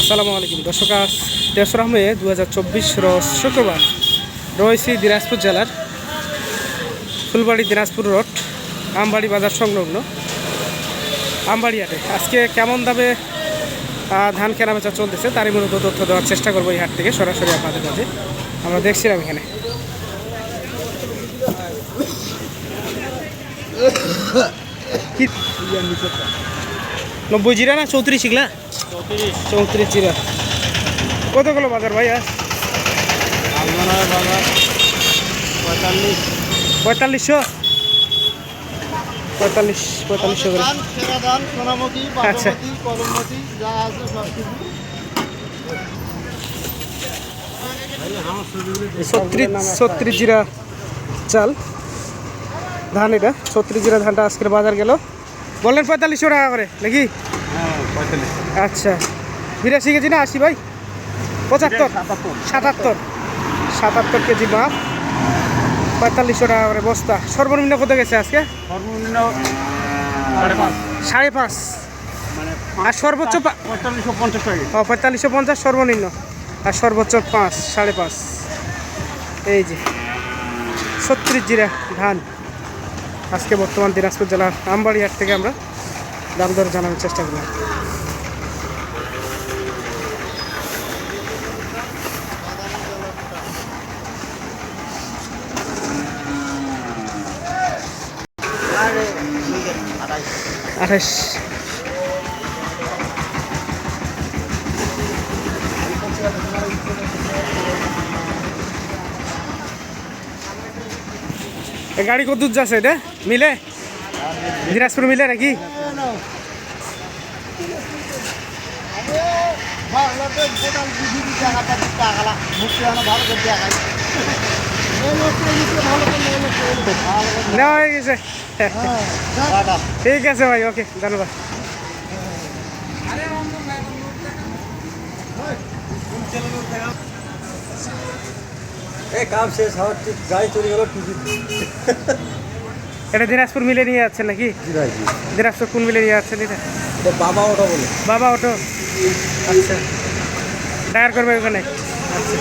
আসসালামু আলাইকুম। দর্শক আজ তেসরা মে দু হাজার চব্বিশ শুক্রবার। রয়েছি দিনাজপুর জেলার ফুলবাড়ি দিনাজপুর রোড আমবাড়ি বাজার সংলগ্ন আমবাড়ি হাটে আজকে কেমন দামে ধান কেনা বেচা চলতেছে তারই মূলত তথ্য দেওয়ার চেষ্টা করব এই হাট থেকে সরাসরি আপনাদের কাছে আমরা দেখছিলাম এখানে। কি নব্বই জিরা না চৌত্রিশ ইগলা চৌত্রিশ জিরা। কতগুলো বাজার ভাই আজ পঁয়তাল্লিশ। পঁয়তাল্লিশশো? পঁয়তাল্লিশ পঁয়তাল্লিশশো করে। আচ্ছা। ছত্রিশ জিরা চাল। ধান এটা ছত্রিশ জিরা ধানটা আজকের বাজার গেল। বললেন পঁয়তাল্লিশশো টাকা করে নাকি? হ্যাঁ আচ্ছা। বিরাশি কেজি না আশি ভাই? পঁচাত্তর? সাতাত্তর। সাতাত্তর। কেজি মাপ। পঁয়তাল্লিশশো টাকা করে বস্তা। সর্বনিম্ন কত গেছে আজকে? সর্বনিম্ন সাড়ে পাঁচ। মানে আর সর্বোচ্চ পঁয়তাল্লিশশো পঞ্চাশ টাকা ও পঁয়তাল্লিশশো পঞ্চাশ সর্বনিম্ন। আর সর্বোচ্চ পাঁচ সাড়ে পাঁচ। এই যে ছত্রিশ জিরা ধান। আজকে বর্তমান দিনাজপুর জেলার আমবাড়ি হাট থেকে আমরা দাম দর জানানোর চেষ্টা করলাম আঠাশ। গাড়ি কত দূর যাচ্ছে এটা? মিলে? দিনাজপুর মিলে নাকি? করে নেওয়া হয়ে গেছে। হ্যাঁ ঠিক আছে ভাই ওকে ধন্যবাদ। এই কাম শেষ হওয়ার ঠিক গাড়ি চলে গেল টিকিট। এটা দিনাজপুর মিলে নিয়ে যাচ্ছেন নাকি? দিনাজপুর কোন মিলে নিয়ে যাচ্ছেন এটা? বাবা ওটা বলে। বাবা অটো। আচ্ছা। ডায়ার করবে ওখানে। আচ্ছা।